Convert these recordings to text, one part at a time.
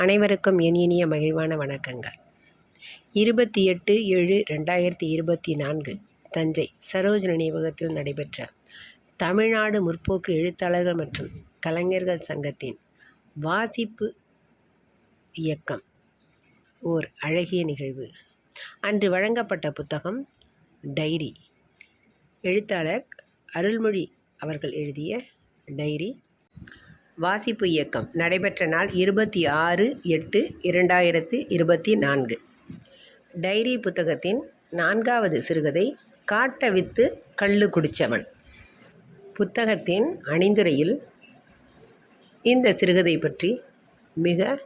அனைவருக்கும் என் இனிய மகிழ்வான வணக்கங்கள். இருபத்தி எட்டு ஏழு ரெண்டாயிரத்தி இருபத்தி நான்கு தஞ்சை சரோஜ் நினைவகத்தில் நடைபெற்ற தமிழ்நாடு முற்போக்கு எழுத்தாளர்கள் மற்றும் கலைஞர்கள் சங்கத்தின் வாசிப்பு இயக்கம் ஓர் அழகிய நிகழ்வு. அன்று வழங்கப்பட்ட புத்தகம் டைரி. எழுத்தாளர் அருள்மொழி அவர்கள் எழுதிய டைரி. வாசிப்பு இயக்கம் நடைபெற்ற நாள் இருபத்தி ஆறு எட்டு இரண்டாயிரத்து இருபத்தி நான்கு. டைரி புத்தகத்தின் நான்காவது சிறுகதை காட்ட வித்து கள்ளு குடித்தவன் புத்தகத்தின் அணிந்துரையில் இந்த சிறுகதை பற்றி மிக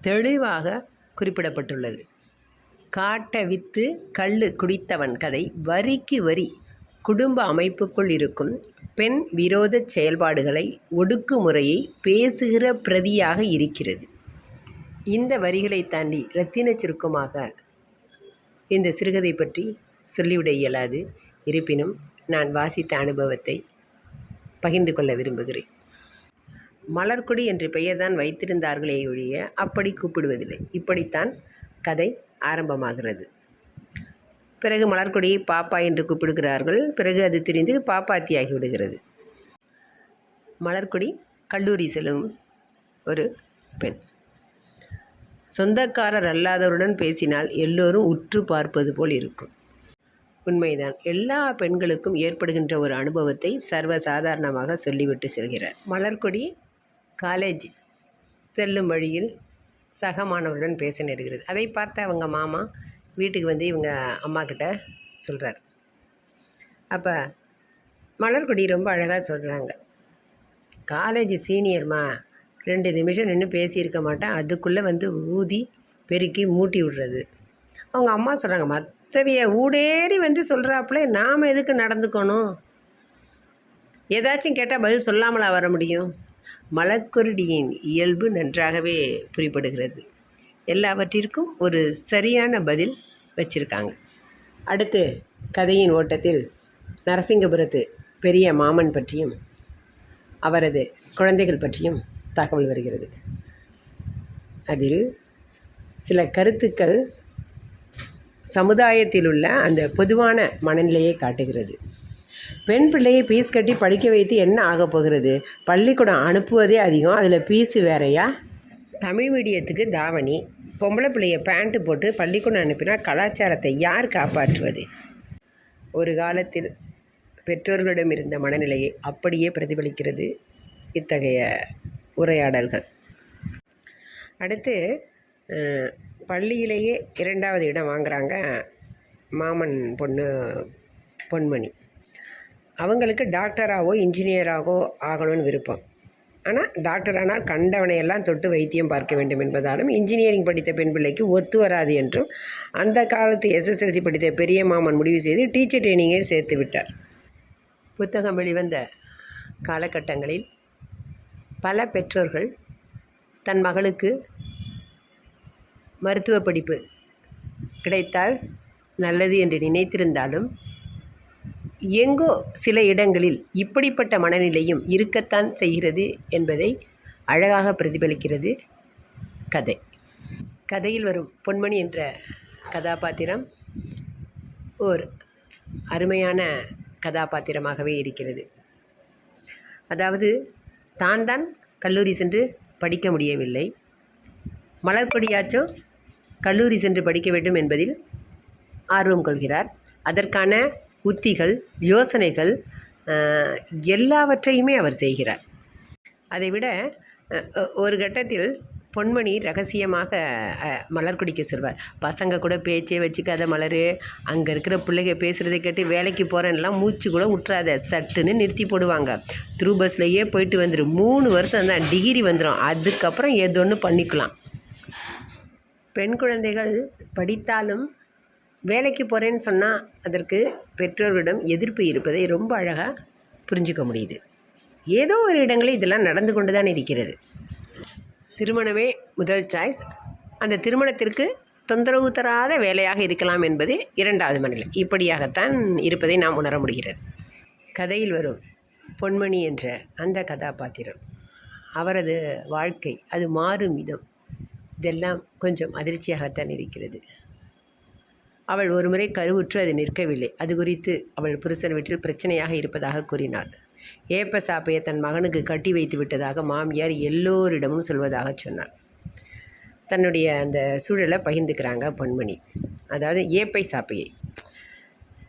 தெளிவாக குறிப்பிடப்பட்டுள்ளது. காட்ட வித்து கள்ளு குடித்தவன் கதை வரிக்கு வரி. குடும்ப அமைப்புக்குள் இருக்கும் பெண் விரோத செயல்பாடுகளை ஒடுக்குமுறையை பேசுகிற பிரதியாக இருக்கிறது. இந்த வரிகளை தாண்டி இரத்தின சுருக்கமாக இந்த சிறுகதை பற்றி சொல்லிவிட இயலாது. இருப்பினும் நான் வாசித்த அனுபவத்தை பகிர்ந்து கொள்ள விரும்புகிறேன். மலர்கொடி என்று பெயர்தான் வைத்திருந்தார்களே ஒழிய அப்படி கூப்பிடுவதில்லை. இப்படித்தான் கதை ஆரம்பமாகிறது. பிறகு மலர்கொடியை பாப்பா என்று கூப்பிடுகிறார்கள். பிறகு அது திரிந்து பாப்பாத்தியாகி விடுகிறது மலர்கொடி கல்லூரி செல்லும் ஒரு பெண். சொந்தக்காரர் அல்லாதவருடன் பேசினால் எல்லோரும் உற்று பார்ப்பது போல் இருக்கும். உண்மைதான். எல்லா பெண்களுக்கும் ஏற்படுகின்ற ஒரு அனுபவத்தை சர்வசாதாரணமாக சொல்லிவிட்டு செல்கிறார். மலர்கொடி காலேஜ் செல்லும் வழியில் சக மாணவருடன் பேச நேருகிறது. அதை பார்த்த அவங்க மாமா வீட்டுக்கு வந்து இவங்க அம்மாக்கிட்ட சொல்கிறார் அப்போ மலர்கொடி ரொம்ப அழகாக சொல்கிறாங்க காலேஜ் சீனியர்மா ரெண்டு நிமிஷம் நின்று பேசியிருக்க மாட்டேன். அதுக்குள்ளே வந்து ஊதி பெருக்கி மூட்டி விடுறது. அவங்க அம்மா சொல்கிறாங்க மற்றவிய ஊடேறி வந்து சொல்கிறாப்புல நாம் எதுக்கு நடந்துக்கணும்? ஏதாச்சும் கேட்டால் பதில் சொல்லாமலா வர முடியும்? மலக்குருடியின் இயல்பு நன்றாகவே புரிப்படுகிறது எல்லாவற்றிற்கும் ஒரு சரியான பதில் வச்சுருக்காங்க. அடுத்து கதையின் ஓட்டத்தில் நரசிங்கபுரத்து பெரிய மாமன் பற்றியும் அவரது குழந்தைகள் பற்றியும் தகவல் வருகிறது. அதில் சில கருத்துக்கள் சமுதாயத்தில் உள்ள அந்த பொதுவான மனநிலையை காட்டுகிறது. பெண் பிள்ளையை பீஸ் கட்டி படிக்க வைத்து என்ன ஆகப் போகிறது? பள்ளிக்கூடம் அனுப்புவதே அதிகம் அதில் பீஸு வேறையா? தமிழ் மீடியத்துக்கு தாவணி பொம்பளை பிள்ளைய பேண்ட்டு போட்டு பள்ளிக்கூடம் அனுப்பினா கலாச்சாரத்தை யார் காப்பாற்றுவது? ஒரு காலத்தில் பெற்றோர்களிடம் இருந்த மனநிலையை அப்படியே பிரதிபலிக்கிறது இத்தகைய உரையாடல்கள். அடுத்து பள்ளியிலேயே இரண்டாவது இடம் வாங்குகிறாங்க மாமன் பொண்ணு பொன்மணி. அவங்களுக்கு டாக்டராகவோ இன்ஜினியராகவோ ஆகணும்னு விருப்பம். ஆனால் டாக்டர் ஆனால் கண்டவனையெல்லாம் தொட்டு வைத்தியம் பார்க்க வேண்டும் என்பதாலும் இன்ஜினியரிங் படித்த பெண் பிள்ளைக்கு ஒத்து வராது என்றும் அந்த காலத்து எஸ்எஸ்எல்சி படித்த பெரிய மாமன் முடிவு செய்து டீச்சர் ட்ரைனிங்கை சேர்த்து விட்டார். புத்தகம் வெளிவந்த காலகட்டங்களில் பல பெற்றோர்கள் தன் மகளுக்கு மருத்துவ படிப்பு கிடைத்தால் நல்லது என்று நினைத்திருந்தாலும் எங்கோ சில இடங்களில் இப்படிப்பட்ட மனநிலையும் இருக்கத்தான் செய்கிறது என்பதை அழகாக பிரதிபலிக்கிறது கதை. கதையில் வரும் பொன்மணி என்ற கதாபாத்திரம் ஓர் அருமையான கதாபாத்திரமாகவே இருக்கிறது. அதாவது தான் தான் கல்லூரி சென்று படிக்க முடியவில்லை. மலர்கொடியாச்சும் கல்லூரி சென்று படிக்க வேண்டும் என்பதில் ஆர்வம் கொள்கிறார். அதற்கான உத்திகள் யோசனைகள் எல்லாவற்றையுமே அவர் செய்கிறார். அதைவிட ஒரு கட்டத்தில் பொன்மணி ரகசியமாக மலர் குடிக்க சொல்வார். பசங்க கூட பேச்சே வச்சுக்காத மலர் அங்கே இருக்கிற பிள்ளைங்க பேசுகிறத கேட்டு வேலைக்கு போகிறேன்லாம் மூச்சு கூட விட்றாத சட்டுன்னு நிறுத்தி போடுவாங்க. த்ரூ பஸ்லேயே போயிட்டு வந்துடும் மூணு வருஷம் தான் டிகிரி வந்துடும் அதுக்கப்புறம் ஏதோ ஒன்று பண்ணிக்கலாம். பெண் குழந்தைகள் படித்தாலும் வேலைக்கு போகிறேன்னு சொன்னால் அதற்கு பெற்றோர்களிடம் எதிர்ப்பு இருப்பதை ரொம்ப அழகாக புரிஞ்சுக்க முடியுது. ஏதோ ஒரு இடங்களில் இதெல்லாம் நடந்து கொண்டு தான் இருக்கிறது. திருமணமே முதல் சாய்ஸ் அந்த திருமணத்திற்கு தொந்தரவு தராத வேலையாக இருக்கலாம் என்பது இரண்டாவது மனநிலை. இப்படியாகத்தான் இருப்பதை நாம் உணர முடிகிறது. கதையில் வரும் பொன்மணி என்ற அந்த கதாபாத்திரம் அவரது வாழ்க்கை அது மாறும் விதம். இதெல்லாம் கொஞ்சம் அதிர்ச்சியாகத்தான் இருக்கிறது. அவள் ஒருமுறை கருவுற்று அது நிற்கவில்லை. அது குறித்து அவள் புருஷன் வீட்டில் பிரச்சனையாக இருப்பதாக கூறினாள். ஏப்ப சாப்பையை தன் மகனுக்கு கட்டி வைத்து விட்டதாக மாமியார் எல்லோரிடமும் சொல்வதாக சொன்னாள். தன்னுடைய அந்த சூழலை பகிர்ந்துக்கிறாங்க பொன்மணி. அதாவது ஏப்பை சாப்பையை.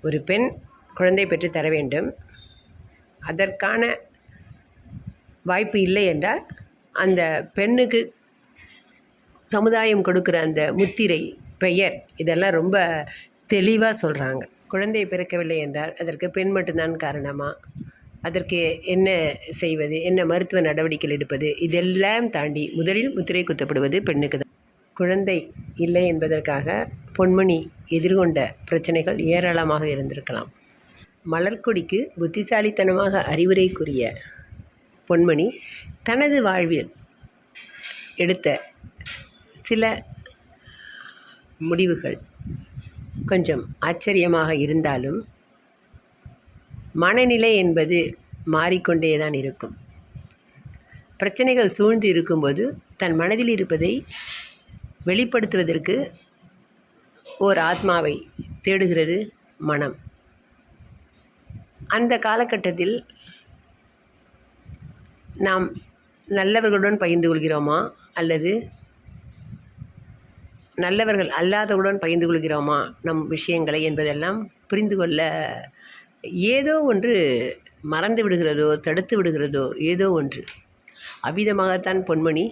ஒரு பெண் குழந்தை பெற்று தர வேண்டும். அதற்கான வாய்ப்பு இல்லை என்றால் அந்த பெண்ணுக்கு சமுதாயம் கொடுக்குற அந்த முத்திரை பெயர். இதெல்லாம் ரொம்ப தெளிவாக சொல்கிறாங்க குழந்தை பிறக்கவில்லை என்றால் அதற்கு பெண் மட்டும்தான் காரணமா? அதற்கு என்ன செய்வது? என்ன மருத்துவ நடவடிக்கைகள் எடுப்பது? இதெல்லாம் தாண்டி முதலில் முத்திரை குத்தப்படுவது பெண்ணுக்கு தான். குழந்தை இல்லை என்பதற்காக பொன்மணி எதிர்கொண்ட பிரச்சனைகள் ஏராளமாக இருந்திருக்கலாம். மலர்கொடிக்கு புத்திசாலித்தனமாக அறிவுரை கூறிய பொன்மணி தனது வாழ்வில் எடுத்த சில முடிவுகள். கொஞ்சம் ஆச்சரியமாக இருந்தாலும் மனநிலை என்பது மாறிக்கொண்டே தான் இருக்கும். பிரச்சனைகள் சூழ்ந்து இருக்கும்போது தன் மனதில் இருப்பதை வெளிப்படுத்துவதற்கு ஓர் ஆத்மாவை தேடுகிறது மனம். அந்த காலகட்டத்தில் நாம் நல்லவர்களுடன் பகிர்ந்து கொள்கிறோமா அல்லது நல்லவர்கள் அல்லாதவுடன் பகிர்ந்து கொள்கிறோமா நம் விஷயங்களை என்பதெல்லாம் புரிந்து கொள்ள ஏதோ ஒன்று மறந்து விடுகிறதோ தடுத்து விடுகிறதோ ஏதோ ஒன்று. அவ்விதமாகத்தான் பொன்மணி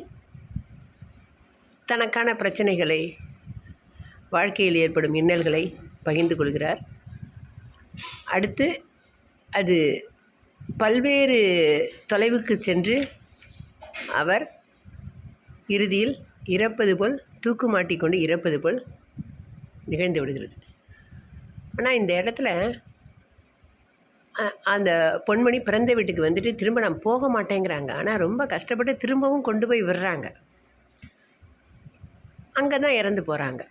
தனக்கான பிரச்சனைகளை வாழ்க்கையில் ஏற்படும் இன்னல்களை பகிர்ந்து கொள்கிறார் அடுத்து அது பல்வேறு தொலைவுக்கு சென்று அவர் இறுதியில் இறப்பது போல் தூக்கு மாட்டிக்கொண்டு இறப்பது போல் நிகழ்ந்து விடுகிறது. ஆனால் இந்த இடத்துல அந்த பொன்மணி பிறந்த வீட்டுக்கு வந்துட்டு திரும்ப நான் போக மாட்டேங்கிறாங்க. ஆனால் ரொம்ப கஷ்டப்பட்டு திரும்பவும் கொண்டு போய் விடுறாங்க. அங்கே தான் இறந்து போகிறாங்க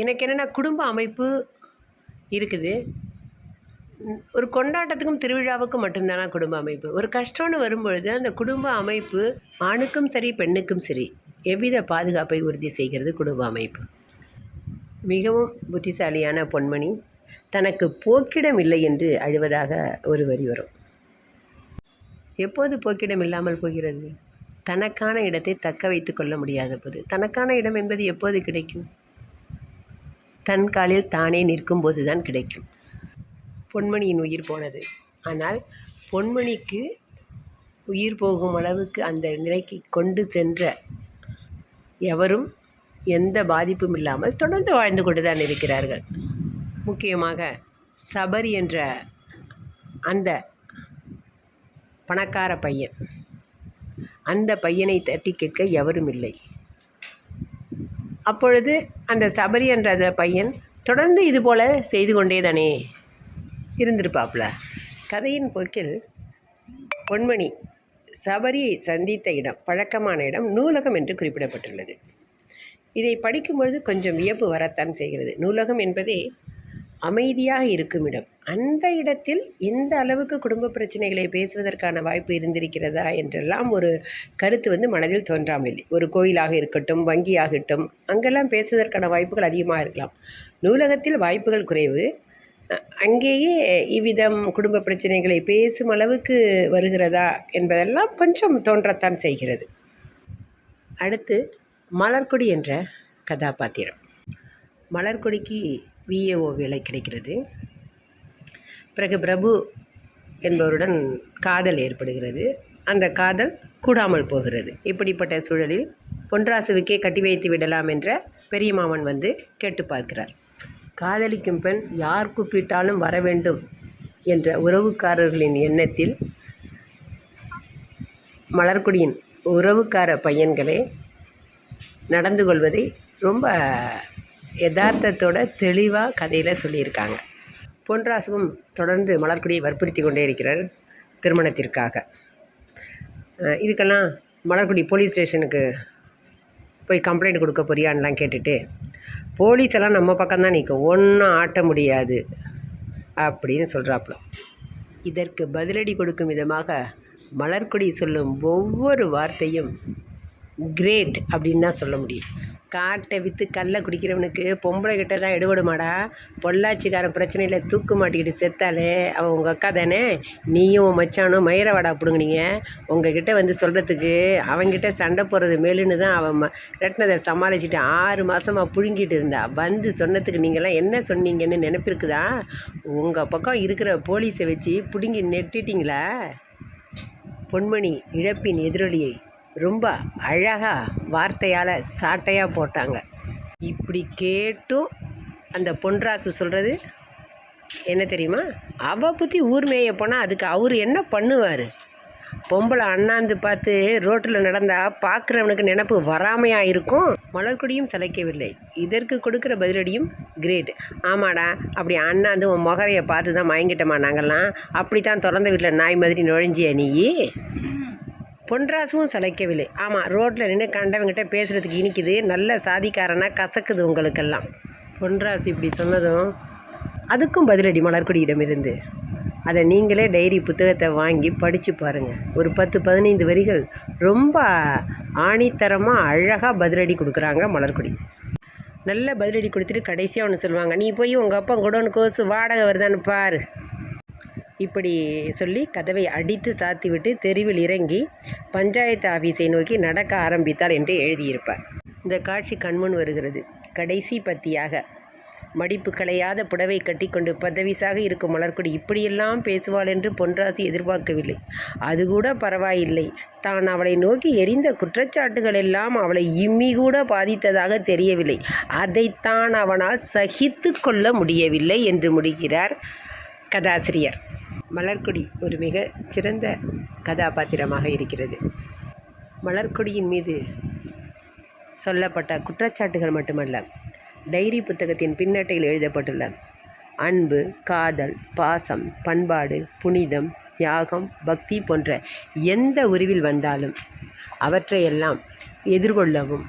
எனக்கு என்னென்னா குடும்ப அமைப்பு இருக்குது. ஒரு கொண்டாட்டத்துக்கும் திருவிழாவுக்கும் மட்டும்தானா குடும்ப அமைப்பு? ஒரு கஷ்டம்னு வரும்பொழுது அந்த குடும்ப அமைப்பு ஆணுக்கும் சரி பெண்ணுக்கும் சரி எவ்வித பாதுகாப்பை உறுதி செய்கிறது குடும்ப அமைப்பு? மிகவும் புத்திசாலியான பொன்மணி தனக்கு போக்கிடம் இல்லை என்று அழுவதாக ஒரு வரி வரும். எப்போது போக்கிடம் இல்லாமல் போகிறது? தனக்கான இடத்தை தக்க வைத்து கொள்ள முடியாத போது. தனக்கான இடம் என்பது எப்போது கிடைக்கும்? தன் காலில் தானே நிற்கும் போது தான் கிடைக்கும். பொன்மணியின் உயிர் போனது. ஆனால் பொன்மணிக்கு உயிர் போகும் அளவுக்கு அந்த நிலைக்கு கொண்டு சென்ற எவரும் எந்த பாதிப்பும் இல்லாமல் தொடர்ந்து வாழ்ந்து கொண்டு தான் இருக்கிறார்கள். முக்கியமாக சபரி என்ற அந்த பணக்கார பையன். அந்த பையனை தட்டி கேட்க எவரும் இல்லை. அப்பொழுது அந்த சபரி என்ற அந்த பையன் தொடர்ந்து இது போல் செய்து கொண்டே தானே இருந்திருப்பாப்புல கதையின் போக்கில் பொன்மணி சபரியை சந்தித்த இடம் பழக்கமான இடம் நூலகம் என்று குறிப்பிடப்பட்டுள்ளது. இதை படிக்கும்பொழுது கொஞ்சம் வியப்பு வரத்தான் செய்கிறது. நூலகம் என்பதே அமைதியாக இருக்கும் இடம். அந்த இடத்தில் இந்த அளவுக்கு குடும்ப பிரச்சனைகளை பேசுவதற்கான வாய்ப்பு இருந்திருக்கிறதா என்றெல்லாம் ஒரு கருத்து வந்து மனதில் தோன்றாமல் இல்லை ஒரு கோயிலாக இருக்கட்டும் வங்கியாகட்டும் அங்கெல்லாம் பேசுவதற்கான வாய்ப்புகள் அதிகமாக இருக்கலாம். நூலகத்தில் வாய்ப்புகள் குறைவு அங்கேயே இவ்விதம் குடும்ப பிரச்சனைகளை பேசும் அளவுக்கு வருகிறதா என்பதெல்லாம் கொஞ்சம் தோன்றத்தான் செய்கிறது. அடுத்து மலர்கொடி என்ற கதாபாத்திரம். மலர்கொடிக்கு விஏஓ வேலை கிடைக்கிறது. பிறகு பிரபு என்பவருடன் காதல் ஏற்படுகிறது. அந்த காதல் கூடாமல் போகிறது. இப்படிப்பட்ட சூழலில் பொன்ராசுவுக்கே கட்டி வைத்து விடலாம் என்ற பெரிய மாமன் வந்து கேட்டு பார்க்கிறார். காதலிக்கும் பெண் யார் கூப்பிட்டாலும் வர வேண்டும் என்ற உறவுக்காரர்களின் எண்ணத்தில் மலர்கொடியின் உறவுக்கார பையன்களே நடந்து கொள்வதை ரொம்ப யதார்த்தத்தோட தெளிவாக கதையில் சொல்லியிருக்காங்க. பொன்ராசுவும் தொடர்ந்து மலர்கொடியை வற்புறுத்தி கொண்டே இருக்கிறார் திருமணத்திற்காக. இதுக்கெல்லாம் மலர்குடி போலீஸ் ஸ்டேஷனுக்கு போய் கம்ப்ளைண்ட் கொடுக்க போறியான்லாம் கேட்டுட்டு போலீஸ் எல்லாம் நம்ம பக்கம் தான் நிற்கும் ஒன்றும் ஆட்ட முடியாது. அப்படின்னு சொல்கிறாப்புல இதற்கு பதிலடி கொடுக்கும் விதமாக மலர்கொடி சொல்லும் ஒவ்வொரு வார்த்தையும் கிரேட் அப்படின்னு தான் சொல்ல முடியும். காட்டை விற்று கல்லை குடிக்கிறவனுக்கு பொம்பளை கிட்ட தான் எடுபடுமாடா? பொள்ளாச்சிக்காரன் பிரச்சனையில் தூக்கு மாட்டிக்கிட்டு செத்தாலே அவன் உங்கள் அக்கா தானே? நீயும் உன் மச்சானும் மயிரவாடா பிடுங்கினீங்க. உங்ககிட்ட வந்து சொல்கிறதுக்கு அவன்கிட்ட சண்டை போடுறது மேலுன்னு தான் அவன் ம ரத்னதை சமாளிச்சுட்டு ஆறு மாதமாக புழுங்கிட்டு இருந்தா. வந்து சொன்னதுக்கு நீங்களாம் என்ன சொன்னீங்கன்னு நினப்பிருக்குதா? உங்கள் பக்கம் இருக்கிற போலீஸை வச்சு பிடுங்கி நெட்டிட்டீங்களா? பொன்மணி இழப்பின் எதிரொலியை ரொம்ப அழகாக வார்த்தையால் சாட்டையாக போட்டாங்க. இப்படி கேட்டும் அந்த பொன்ராசு சொல்கிறது என்ன தெரியுமா? அவள் பற்றி ஊர் மேய போனால் அதுக்கு அவர் என்ன பண்ணுவார்? பொம்பளை அண்ணாந்து பார்த்து ரோட்டில் நடந்தால் பார்க்குறவனுக்கு நினப்பு வராமையாக இருக்கும்? மலர்கொடியும் சளைக்கவில்லை இதற்கு கொடுக்குற பதிலடியும் கிரேட் ஆமாடா அப்படி அண்ணாந்து உன் முகரையை பார்த்து தான் மயங்கிட்டோமா நாங்கள்லாம் அப்படி தான் திறந்த வீட்டில் நாய் மாதிரி நுழைஞ்சிய நீ? பொன்ராசுவும் சளைக்கவில்லை. ஆமாம் ரோட்டில் நின்று கண்டவங்கிட்ட பேசுகிறதுக்கு இனிக்குது. நல்ல சாதிக்காரனா கசக்குது உங்களுக்கெல்லாம். பொன்ராசு இப்படி சொன்னதும் அதுக்கும் பதிலடி மலர்கொடியிடமிருந்து. அதை நீங்களே டைரி புத்தகத்தை வாங்கி படித்து பாருங்கள் ஒரு பத்து பதினைந்து வரிகள் ரொம்ப ஆணித்தரமாக அழகாக பதிலடி கொடுக்குறாங்க மலர்கொடி. நல்ல பதிலடி கொடுத்துட்டு கடைசியாக ஒன்று சொல்லுவாங்க நீ போய் உங்கள் அப்பா குடோனு கோசு வாடகை வருதான்னு பாரு. இப்படி சொல்லி கதவை அடித்து சாத்திவிட்டு தெருவில் இறங்கி பஞ்சாயத்து ஆஃபீஸை நோக்கி நடக்க ஆரம்பித்தார் என்று எழுதியிருப்பார். இந்த காட்சி கண்முன் வருகிறது. கடைசி பத்தியாக. மடிப்பு களையாத புடவை கட்டிக்கொண்டு பதவிசாக இருக்கும் மலர்கொடி இப்படியெல்லாம் பேசுவாள் என்று பொன்ராசி எதிர்பார்க்கவில்லை. அது கூட பரவாயில்லை. தான் அவளை நோக்கி எரிந்த குற்றச்சாட்டுகள் எல்லாம் அவளை இம்மி கூட பாதித்ததாக தெரியவில்லை. அதைத்தான் அவனால் சகித்து கொள்ள முடியவில்லை என்று முடிகிறார் கதாசிரியர். மலர்கொடி ஒரு மிக சிறந்த கதாபாத்திரமாக இருக்கிறது. மலர்கொடியின் மீது சொல்லப்பட்ட குற்றச்சாட்டுகள் மட்டுமல்ல டைரி புத்தகத்தின் பின்னட்டையில் எழுதப்பட்டுள்ள அன்பு காதல் பாசம் பண்பாடு புனிதம் தியாகம் பக்தி போன்ற எந்த உருவில் வந்தாலும் அவற்றையெல்லாம் எதிர்கொள்ளவும்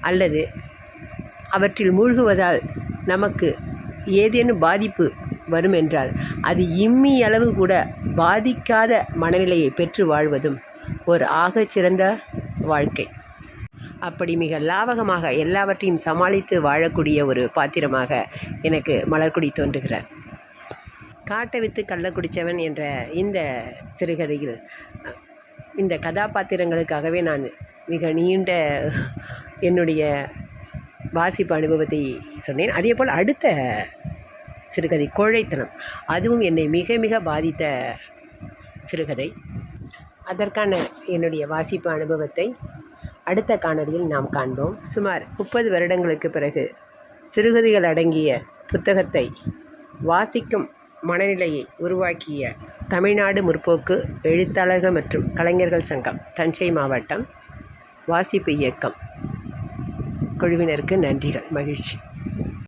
அல்லது அவற்றில் மூழ்குவதால் நமக்கு ஏதேனும் பாதிப்பு வரும் என்றால் அது இம்மி அளவு கூட பாதிக்காத மனநிலையை பெற்று வாழ்வதும் ஒரு ஆகச்சிறந்த வாழ்க்கை. அப்படி மிக லாவகமாக எல்லாவற்றையும் சமாளித்து வாழக்கூடிய ஒரு பாத்திரமாக எனக்கு மலர்குடி தோன்றுகிறார். காட்டை வித்து கள்ள குடித்தவன் என்ற இந்த சிறுகதையில் இந்த கதாபாத்திரங்களுக்காகவே நான் மிக நீண்ட என்னுடைய வாசிப்பு அனுபவத்தை சொன்னேன். அதே போல் அடுத்த சிறுகதை கோழைத்தனம். அதுவும் என்னை மிக மிக பாதித்த சிறுகதை. அதற்கான என்னுடைய வாசிப்பு அனுபவத்தை அடுத்த காணொலியில் நாம் காண்போம். சுமார் முப்பது வருடங்களுக்கு பிறகு சிறுகதைகள் அடங்கிய புத்தகத்தை வாசிக்கும் மனநிலையை உருவாக்கிய தமிழ்நாடு முற்போக்கு எழுத்தாளர்கள் மற்றும் கலைஞர்கள் சங்கம் தஞ்சை மாவட்டம் வாசிப்பு இயக்கம் குழுவினருக்கு நன்றிகள் மகிழ்ச்சி.